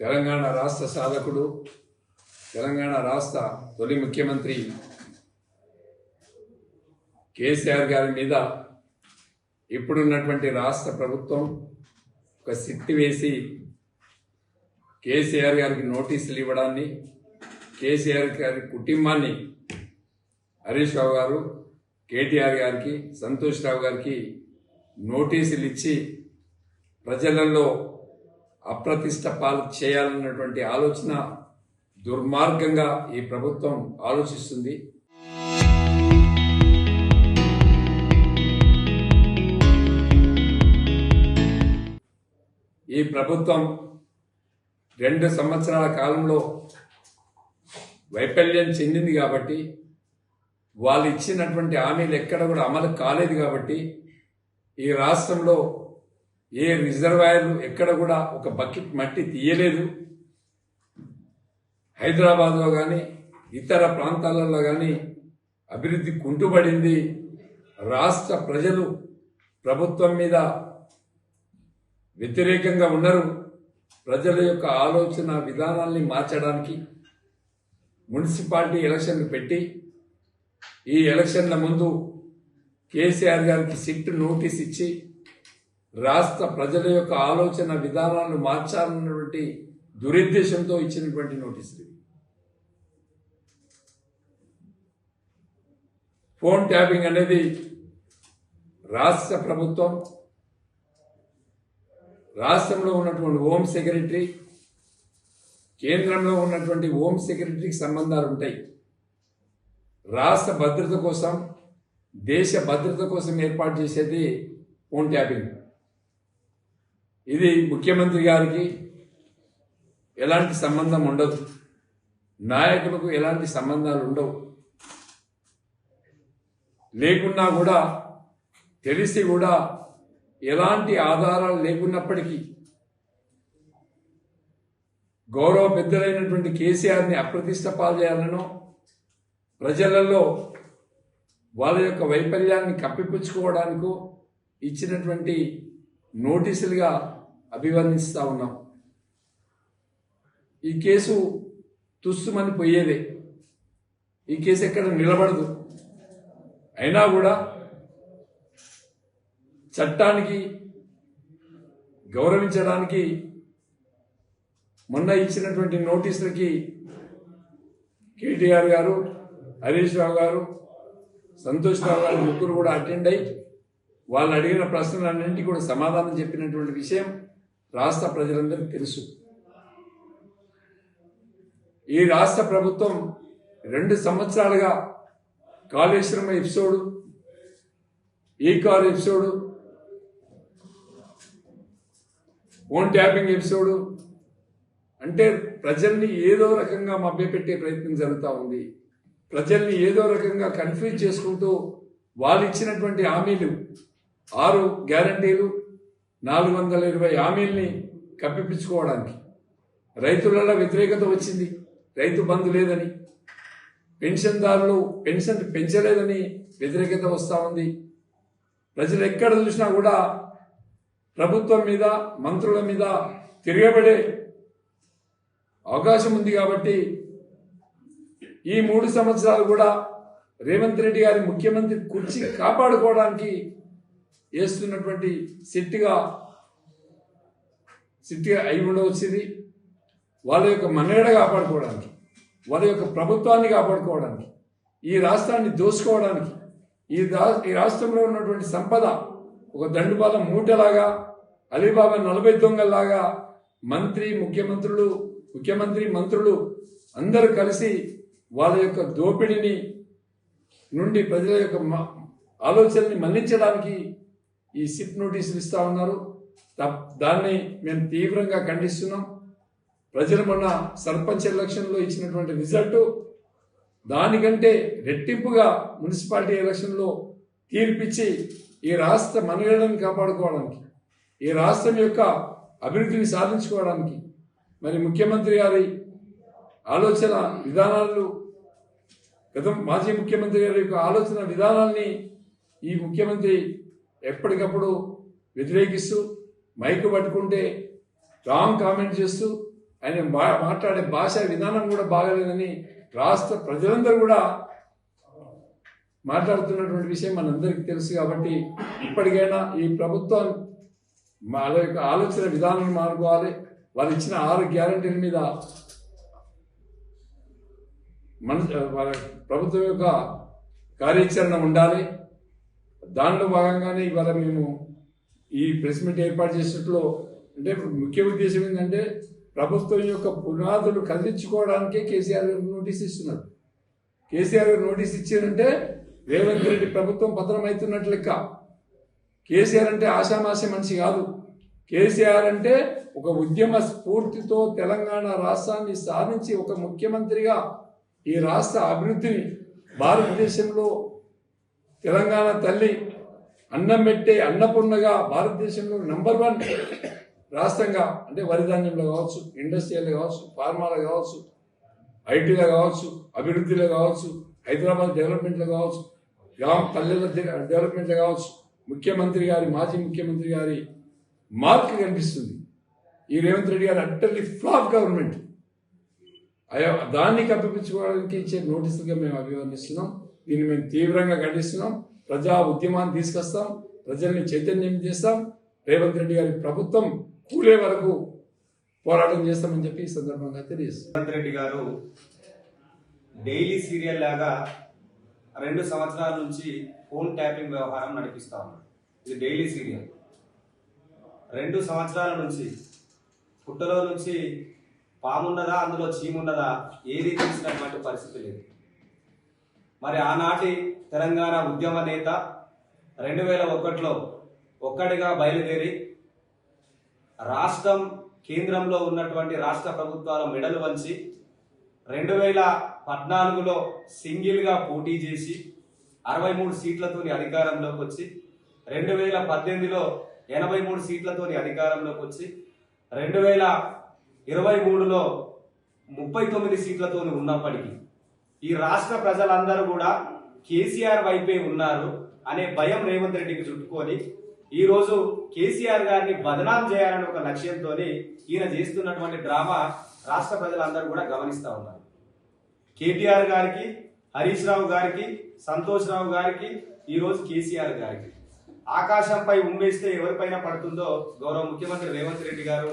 తెలంగాణ రాష్ట్ర సాధకుడు తెలంగాణ రాష్ట్ర తొలి ముఖ్యమంత్రి కేసీఆర్ గారి మీద ఇప్పుడున్నటువంటి రాష్ట్ర ప్రభుత్వం ఒక సిట్టి వేసి కేసీఆర్ గారికి నోటీసులు ఇవ్వడాన్ని కేసీఆర్ గారి కుటుంబాన్ని హరీష్ రావు గారు కేటీఆర్ గారికి సంతోష్ రావు గారికి నోటీసులు ఇచ్చి ప్రజలలో అప్రతిష్ట పాలు చేయాలన్నటువంటి ఆలోచన దుర్మార్గంగా ఈ ప్రభుత్వం ఆలోచిస్తుంది. ఈ ప్రభుత్వం రెండు సంవత్సరాల కాలంలో వైఫల్యం చెందింది కాబట్టి వాళ్ళు ఇచ్చినటువంటి హామీలు ఎక్కడ కూడా అమలు కాలేదు కాబట్టి ఈ రాష్ట్రంలో ఏ రిజర్వాయర్లు ఎక్కడ కూడా ఒక బకెట్ మట్టి తీయలేదు. హైదరాబాద్లో కానీ ఇతర ప్రాంతాలలో కానీ అభివృద్ధి కుంటుపడింది. రాష్ట్ర ప్రజలు ప్రభుత్వం మీద వ్యతిరేకంగా ఉన్నారు ప్రజల యొక్క ఆలోచన విధానాల్ని మార్చడానికి మున్సిపాలిటీ ఎలక్షన్లు పెట్టి ఈ ఎలక్షన్ల ముందు కేసీఆర్ గారికి సిట్ నోటీస్ ఇచ్చి రాష్ట్ర ప్రజల యొక్క ఆలోచన విధానాలను మార్చాలన్నటువంటి దురుద్దేశంతో ఇచ్చినటువంటి నోటీసులు ఫోన్ ట్యాపింగ్ అనేది రాష్ట్ర ప్రభుత్వం రాష్ట్రంలో ఉన్నటువంటి హోమ్ సెక్రటరీ కేంద్రంలో ఉన్నటువంటి హోమ్ సెక్రటరీకి సంబంధాలు ఉంటాయి. రాష్ట్ర భద్రత కోసం దేశ భద్రత కోసం ఏర్పాటు చేసేది ఫోన్ ట్యాపింగ్. ఇది ముఖ్యమంత్రి గారికి ఎలాంటి సంబంధం ఉండదు. నాయకులకు ఎలాంటి సంబంధాలు ఉండవు. లేకున్నా కూడా తెలిసి కూడా ఎలాంటి ఆధారాలు లేకున్నప్పటికీ గౌరవ పెద్దలైనటువంటి కేసీఆర్ని అప్రతిష్ట పాల్చేయాలనో ప్రజలలో వాళ్ళ యొక్క వైఫల్యాన్ని కప్పిపుచ్చుకోవడానికో ఇచ్చినటువంటి నోటీసులుగా అభివర్ణిస్తూ ఉన్నాం. ఈ కేసు తుస్సుమని పోయేదే. ఈ కేసు ఎక్కడ నిలబడదు. అయినా కూడా చట్టానికి గౌరవించడానికి మొన్న ఇచ్చినటువంటి నోటీసులకి కేటీఆర్ గారు హరీష్ రావు గారు సంతోష్ రావు గారు ముగ్గురు కూడా అటెండ్ అయ్యి వాళ్ళు అడిగిన ప్రశ్నలన్నింటినీ కూడా సమాధానం చెప్పినటువంటి విషయం. రాష్ట్ర ప్రజలందరికీ తెలుసు. ఈ రాష్ట్ర ప్రభుత్వం రెండు సంవత్సరాలుగా కాళేశ్వరం ఎపిసోడ్ ఈ car episode phone tapping episode అంటే ప్రజల్ని ఏదో రకంగా మభ్యపెట్టే ప్రయత్నం జరుగుతూ ఉంది. ప్రజల్ని ఏదో రకంగా కన్ఫ్యూజ్ చేసుకుంటూ వాళ్ళు ఇచ్చినటువంటి హామీలు ఆరు గ్యారంటీలు నాలుగు వందల ఇరవై హామీల్ని కప్పిపించుకోవడానికి రైతులలో వ్యతిరేకత వచ్చింది. రైతు బంధు లేదని. పెన్షన్దారులు పెన్షన్ పెంచలేదని వ్యతిరేకత వస్తూ ఉంది. ప్రజలు ఎక్కడ చూసినా కూడా ప్రభుత్వం మీద మంత్రుల మీద తిరగబడే అవకాశం ఉంది కాబట్టి ఈ మూడు సంవత్సరాలు కూడా రేవంత్ రెడ్డి గారి ముఖ్యమంత్రి కుర్చీ కాపాడుకోవడానికి వేస్తున్నటువంటి సిట్టిగా సిట్టిగా అయి ఉండవచ్చింది. వాళ్ళ యొక్క మన్నెడ కాపాడుకోవడానికి వాళ్ళ యొక్క ప్రభుత్వాన్ని కాపాడుకోవడానికి ఈ రాష్ట్రాన్ని దోసుకోవడానికి ఈ రా ఈ రాష్ట్రంలో ఉన్నటువంటి సంపద ఒక దండుపాల మూటలాగా అలీబాబా నలభై దొంగల్లాగా మంత్రి ముఖ్యమంత్రులు ముఖ్యమంత్రి మంత్రులు అందరూ కలిసి వాళ్ళ యొక్క దోపిడీని నుండి ప్రజల యొక్క ఆలోచనని మళ్ళించడానికి ఈ సిట్ నోటీసులు ఇస్తా ఉన్నారు. దాన్ని మేము తీవ్రంగా ఖండిస్తున్నాం. ప్రజలు మొన్న సర్పంచ్ ఎలక్షన్లో ఇచ్చినటువంటి రిజల్ట్ దానికంటే రెట్టింపుగా మున్సిపాలిటీ ఎలక్షన్లో తీర్పిచ్చి ఈ రాష్ట్ర మనుగడని కాపాడుకోవడానికి ఈ రాష్ట్రం యొక్క అభివృద్ధిని సాధించుకోవడానికి మరి ముఖ్యమంత్రి గారి ఆలోచన విధానాలు గతం మాజీ ముఖ్యమంత్రి గారి యొక్క ఆలోచన విధానాల్ని ఈ ముఖ్యమంత్రి ఎప్పటికప్పుడు వ్యతిరేకిస్తూ మైకు పట్టుకుంటే రాంగ్ కామెంట్ చేస్తూ ఆయన మా- మాట్లాడే భాష విధానం కూడా బాగలేదని రాష్ట్ర ప్రజలందరూ కూడా మాట్లాడుతున్నటువంటి విషయం మనందరికీ తెలుసు కాబట్టి ఇప్పటికైనా ఈ ప్రభుత్వం వాళ్ళ యొక్క ఆలోచన విధానం మారుకోవాలి వాళ్ళు ఇచ్చిన ఆరు గ్యారంటీల మీద మన ప్రభుత్వం యొక్క కార్యాచరణ ఉండాలి. దానిలో భాగంగానే ఇవాళ మేము ఈ ప్రెస్ మీట్ ఏర్పాటు చేసినట్లు అంటే ముఖ్య ఉద్దేశం ఏంటంటే ప్రభుత్వం యొక్క పునాదులు కదిలించుకోవడానికే కేసీఆర్ గారు నోటీస్ ఇస్తున్నారు. కేసీఆర్ గారు నోటీస్ ఇచ్చారంటే రేవంత్ రెడ్డి ప్రభుత్వం పతనమవుతున్నట్లు లెక్క. కేసీఆర్ అంటే ఆషామాషి మనిషి కాదు. కేసీఆర్ అంటే ఒక ఉద్యమ స్ఫూర్తితో తెలంగాణ రాష్ట్రాన్ని సాధించి ఒక ముఖ్యమంత్రిగా ఈ రాష్ట్ర అభివృద్ధిని భారతదేశంలో తెలంగాణ తల్లి అన్నం పెట్టే అన్నపూర్ణగా భారతదేశంలో నంబర్ వన్ రాష్ట్రంగా అంటే వరి ధాన్యంలో కావచ్చు ఇండస్ట్రియల్లో కావచ్చు ఫార్మాలో కావచ్చు ఐటీలో కావచ్చు అభివృద్ధిలో కావచ్చు హైదరాబాద్ డెవలప్మెంట్లో కావచ్చు గ్రామ పల్లెల డెవలప్మెంట్లో కావచ్చు ముఖ్యమంత్రి గారి మాజీ ముఖ్యమంత్రి గారి మార్క్ కనిపిస్తుంది. ఈ రేవంత్ రెడ్డి గారి అట్టర్లీ ఫ్లాప్ గవర్నమెంట్ దాన్ని కప్పిపించుకోవడానికి ఇచ్చే నోటీసులుగా మేము అభివర్ణిస్తున్నాం. దీన్ని మేము తీవ్రంగా ఖండిస్తున్నాం. ప్రజా ఉద్యమాన్ని తీసుకొస్తాం. ప్రజల్ని చైతన్యం చేస్తాం. రేవంత్ రెడ్డి గారి ప్రభుత్వం కూలే వరకు పోరాటం చేస్తామని చెప్పి ఈ సందర్భంగా తెలియజేస్తాం రేవంత్ రెడ్డి గారు డైలీ సీరియల్ లాగా రెండు సంవత్సరాల నుంచి ఫోన్ ట్యాపింగ్ వ్యవహారం నడిపిస్తా ఉన్నారు. ఇది డైలీ సీరియల్. రెండు సంవత్సరాల నుంచి పుట్టలో నుంచి పామున్నదా అందులో చీమున్నదా ఏది తెలిసినటువంటి పరిస్థితి లేదు. మరి ఆనాటి తెలంగాణ ఉద్యమ నేత రెండు వేల ఒకటిలో ఒక్కడిగా బయలుదేరి రాష్ట్రం కేంద్రంలో ఉన్నటువంటి రాష్ట్ర ప్రభుత్వాల మెడలు వంచి రెండు వేల పద్నాలుగులో సింగిల్గా పోటీ చేసి అరవై మూడు సీట్లతోని అధికారంలోకి వచ్చి రెండు వేల పద్దెనిమిదిలో ఎనభై మూడు సీట్లతోని అధికారంలోకి వచ్చి రెండు వేల ఇరవై మూడులో ముప్పై తొమ్మిది సీట్లతోని ఉన్నప్పటికీ ఈ రాష్ట్ర ప్రజలందరూ కూడా కేసీఆర్ వైపే ఉన్నారు అనే భయం రేవంత్ రెడ్డికి చుట్టుకొని ఈరోజు కేసీఆర్ గారిని బదనాం చేయాలని ఒక లక్ష్యంతో ఈయన చేస్తున్నటువంటి డ్రామా రాష్ట్ర ప్రజలందరూ కూడా గమనిస్తా ఉన్నారు. కేటీఆర్ గారికి హరీష్ రావు గారికి సంతోష్ రావు గారికి ఈరోజు కేసీఆర్ గారికి. ఆకాశంపై ఉమ్మేస్తే ఎవరిపైన పడుతుందో గౌరవ ముఖ్యమంత్రి రేవంత్ రెడ్డి గారు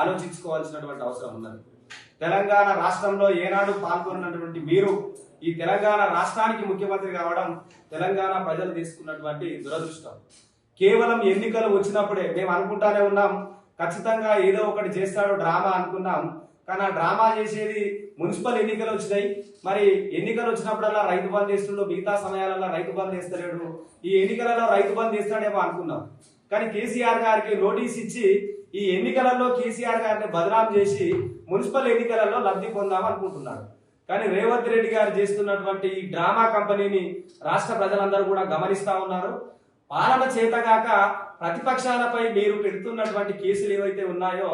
ఆలోచించుకోవాల్సినటువంటి అవసరం ఉన్నది. తెలంగాణ రాష్ట్రంలో ఏనాడు పాల్గొన్నటువంటి మీరు ఈ తెలంగాణ రాష్ట్రానికి ముఖ్యమంత్రి కావడం తెలంగాణ ప్రజలు తీసుకున్నటువంటి దురదృష్టం. కేవలం ఎన్నికలు వచ్చినప్పుడే మేము అనుకుంటానే ఉన్నాం ఖచ్చితంగా ఏదో ఒకటి చేస్తాడు డ్రామా అనుకున్నాం. కానీ ఆ డ్రామా చేసేది మున్సిపల్ ఎన్నికలు వచ్చినాయి. మరి ఎన్నికలు వచ్చినప్పుడల్లా రైతు బంద్ చేస్తుండో మిగతా సమయాలలో రైతు బంద్ చేస్తలేడు ఈ ఎన్నికలలో రైతు బంద్ చేస్తాడేమో అనుకున్నాం. కానీ కేసీఆర్ గారికి నోటీస్ ఇచ్చి ఈ ఎన్నికలలో కేసీఆర్ గారిని బదనాం చేసి మున్సిపల్ ఎన్నికలలో లబ్ధి పొందాం అనుకుంటున్నాడు కానీ రేవంత్ రెడ్డి గారు చేస్తున్నటువంటి ఈ డ్రామా కంపెనీని రాష్ట్ర ప్రజలందరూ కూడా గమనిస్తా ఉన్నారు. పాలన చేతగాక ప్రతిపక్షాలపై మీరు పెడుతున్నటువంటి కేసులు ఏవైతే ఉన్నాయో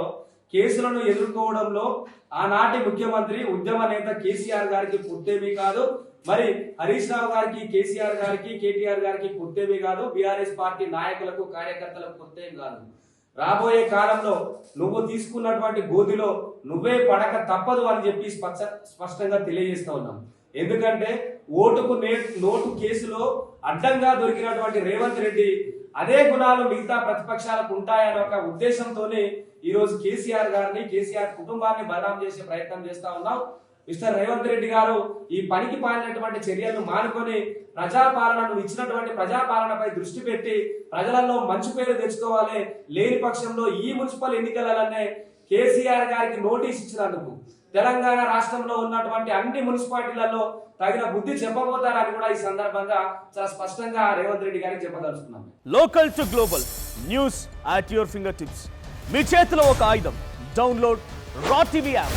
కేసులను ఎదుర్కోవడంలో ఆనాటి ముఖ్యమంత్రి ఉద్యమ నేత కేసీఆర్ గారికి పుట్టేమీ కాదు. మరి హరీష్ రావు గారికి కేసీఆర్ గారికి కేటీఆర్ గారికి పుట్టేమీ కాదు. బీఆర్ఎస్ పార్టీ నాయకులకు కార్యకర్తలకు పుట్టేమి కాదు. రాబోయే కాలంలో నువ్వు తీసుకున్నటువంటి గోతిలో నువ్వే పడక తప్పదు అని చెప్పి స్పష్ట స్పష్టంగా తెలియజేస్తూ ఉన్నాం. ఎందుకంటే ఓటుకు నే నోటు కేసులో అడ్డంగా దొరికినటువంటి రేవంత్ రెడ్డి అదే గుణాలు మిగతా ప్రతిపక్షాలకు ఉంటాయనే ఒక ఉద్దేశంతోనే ఈరోజు కేసీఆర్ గారిని కేసీఆర్ కుటుంబాన్ని బదనాం చేసే ప్రయత్నం చేస్తా ఉన్నాం. మిస్టర్ రేవంత్ రెడ్డి గారు ఈ పనికి పాలినటువంటి చర్యలను మానుకొని ప్రజాపాలనను ఇచ్చినటువంటి ప్రజాపాలనపై దృష్టి పెట్టి ప్రజలలో మంచి పేరు తెచ్చుకోవాలి. లేని పక్షంలో ఈ మున్సిపల్ ఎన్నికలనే కేసీఆర్ గారికి నోటీస్ ఇచ్చినందుకు తెలంగాణ రాష్ట్రంలో ఉన్నటువంటి అన్ని మున్సిపాలిటీలలో తగిన బుద్ధి చెప్పబోతారని కూడా ఈ సందర్భంగా చాలా స్పష్టంగా రేవంత్ రెడ్డి గారికి చెప్పదలుచుకున్నాం. Local to global news at your finger tips మీ చేతిలో ఒక ఆయుధం. Download R TV app